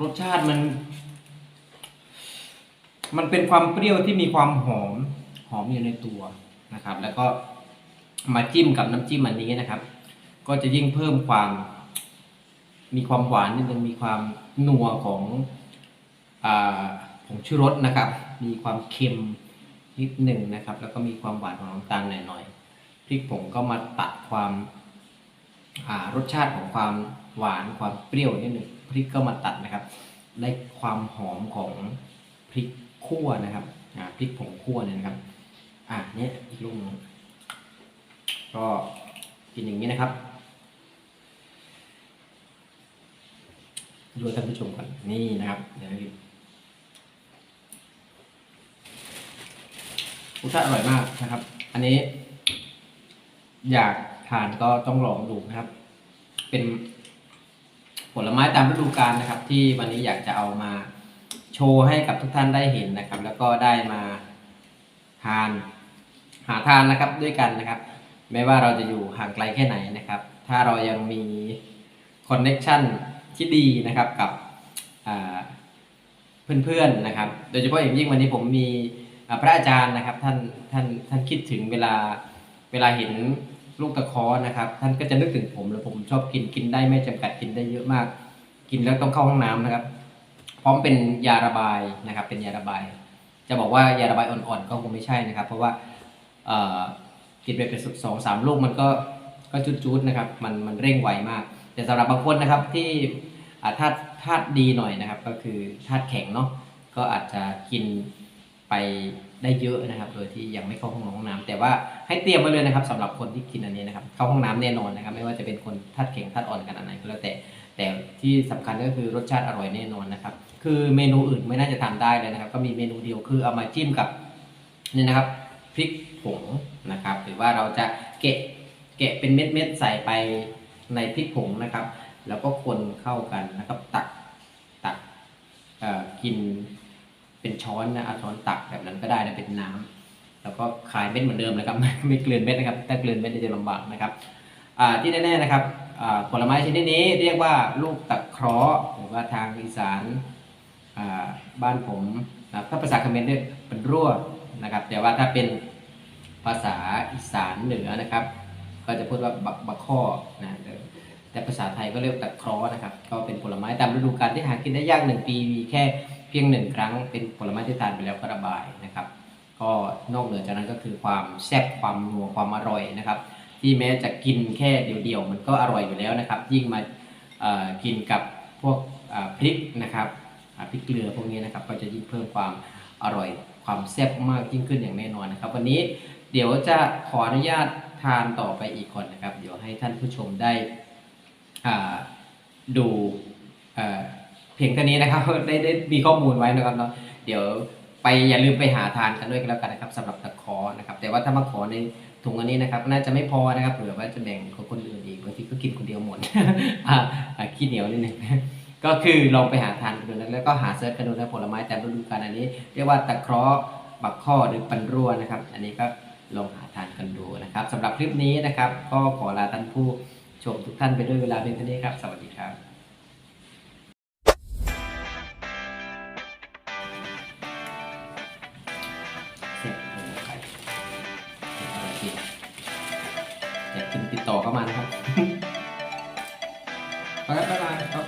รสชาติมัน มันเป็นความเปรี้ยวที่มีความหอม หอมอยู่ในตัวนะครับ แล้วก็มาจิ้มกับน้ำจิ้มอันนี้นะครับ ก็จะยิ่งเพิ่มความ มีความหวานนิดนึงมีความนัวของอผงชูรสนะครับ มีความเค็มนิดหนึ่งนะครับ แล้วก็มีความหวานของน้ำตาลหน่อยๆพริกผงก็มาตัดความ รสชาติของความหวานความเปรี้ยวนิดหนึ่งพริกก็มาตัดนะครับ ได้ความหอมของพริกคั่วนะครับพริกผงคั่วเนี่ยนะครับ อะเนี่ยอีกลูกหนึงก็กินอย่างนี้นะครับดูท่านผู้ชมก่อนนี่นะครับเดี๋ยวนะครับรสชาติอร่อยมากนะครับ อันนี้ อยาก ทานก็ต้องลองดูนะครับ เป็นผลไม้ตามฤดูกาลนะครับ ที่วันนี้อยากจะเอามาโชว์ให้กับทุกท่านได้เห็นนะครับ แล้วก็ได้มาทานหาทานนะครับด้วยกันนะครับ ไม่ว่าเราจะอยู่ห่างไกลแค่ไหนนะครับ ถ้าเรายังมีคอนเน็ชันที่ดีนะครับกับอ่าเพื่อนๆนะครับ โดยเฉพาะอย่างยิ่งวันนี้ผมมีพระอาจารย์นะครับท่านท่านท่านคิดถึงเวลาเวลาเห็น ลูกตะคอนะครับ ท่านก็จะนึกถึงผมแล้วผมชอบกินกินได้ไม่จำกัดกินได้เยอะมาก กินแล้วต้องเข้าห้องน้ำนะครับ พร้อมเป็นยาระบายนะครับ เป็นยาระบาย จะบอกว่ายาระบายอ่อนๆก็คงไม่ใช่นะครับ เพราะว่ากินไปเป็นสองสามลูกมันก็ก็จุดๆนะครับ มันมันเร่งไวมาก แต่สำหรับบางคนนะครับที่ธาตุธาตุดีหน่อยนะครับ ก็คือธาตุแข็งเนาะก็อาจจะกินไป ได้เยอะนะครับ โดยที่ยังไม่เข้าห้องน้ำห้องน้ำแต่ว่าให้เตรียมไว้เลยนะครับสำหรับคนที่กินอันนี้นะครับ เข้าห้องน้ำแน่นอนนะครับ ไม่ว่าจะเป็นคนธาตุแข็งธาตุอ่อนกันอันไหนก็แล้วแต่ แต่ที่สำคัญก็คือรสชาติอร่อยแน่นอนนะครับ คือเมนูอื่นไม่น่าจะทำได้เลยนะครับ ก็มีเมนูเดียวคือเอามาจิ้มกับนี่นะครับพริกผงนะครับ หรือว่าเราจะเกะแกะเป็นเม็ดๆใส่ไปในพริกผงนะครับ แล้วก็คนเข้ากันนะครับตักตักกิน เป็นช้อนนะเอาช้อนตักแบบนั้นก็ได้นะเป็นน้ำแล้วก็คายเม็ดเหมือนเดิมนะครับไม่เกลือนเม็ดนะครับถ้าเกลือนเม็ดจะลำบากนะครับที่แน่ๆนะครับผลไม้ชนิดนี้เรียกว่าลูกตะเคราะห์หรือว่าทางอีสานบ้านผมนะถ้าภาษาเขมรเรียกเป็นรั่วนะครับ แต่ว่าถ้าเป็นภาษาอีสานเหนือนะครับ ก็จะพูดว่าบักบักข้อนะแต่ภาษาไทยก็เรียกตะเคราะห์นะครับ ก็เป็นผลไม้ตามฤดูกาลที่หากินได้ยากหนึ่งปีมีแค่ พียงหนึ่งครั้งเป็นผลไม้ที่ทานไปแล้วก็ระบายนะครับ ก็นอกเหนือจากนั้นก็คือความแซ่บความนัวความอร่อยนะครับ ที่แม้จะกินแค่เดียวๆมันก็อร่อยอยู่แล้วนะครับ ยิ่งมากินกับพวกพริกนะครับพริกเกลือพวกนี้นะครับ ก็จะยิ่งเพิ่มความอร่อยความแซ่บมากยิ่งขึ้นอย่างแน่นอนนะครับ วันนี้เดี๋ยวจะขออนุญาตทานต่อไปอีกคนนะครับ เดี๋ยวให้ท่านผู้ชมได้ดู เพียงเท่านี้นะครับได้ได้มีข้อมูลไว้นะครับเนาะเดี๋ยวไปอย่าลืมไปหาทานกันด้วยกันแล้วกันนะครับสำหรับตะขอนะครับ แต่ว่าถ้ามาขอในถุงอันนี้นะครับ น่าจะไม่พอนะครับเผื่อว่าจะแบ่งกับคนอื่นอีกบางทีก็กินคนเดียวหมดอ่าขี้เหนียวนิดนึงก็คือลองไปหาทานกันดูแล้วก็หาเซิร์ชกันดูนะผลไม้แตามฤดูกาลอันนี้ เรียกว่าตะเคราะห์บักข้อหรือปันรั่วนะครับ อันนี้ก็ลองหาทานกันดูนะครับสำหรับคลิปนี้นะครับ ก็ขอลาท่านผู้ชมทุกท่านไปด้วยเวลาเพียงเท่านี้ครับ สวัสดีครับ อยากกินติดต่อเข้ามานะครับ ครับบ๊ายบายครับ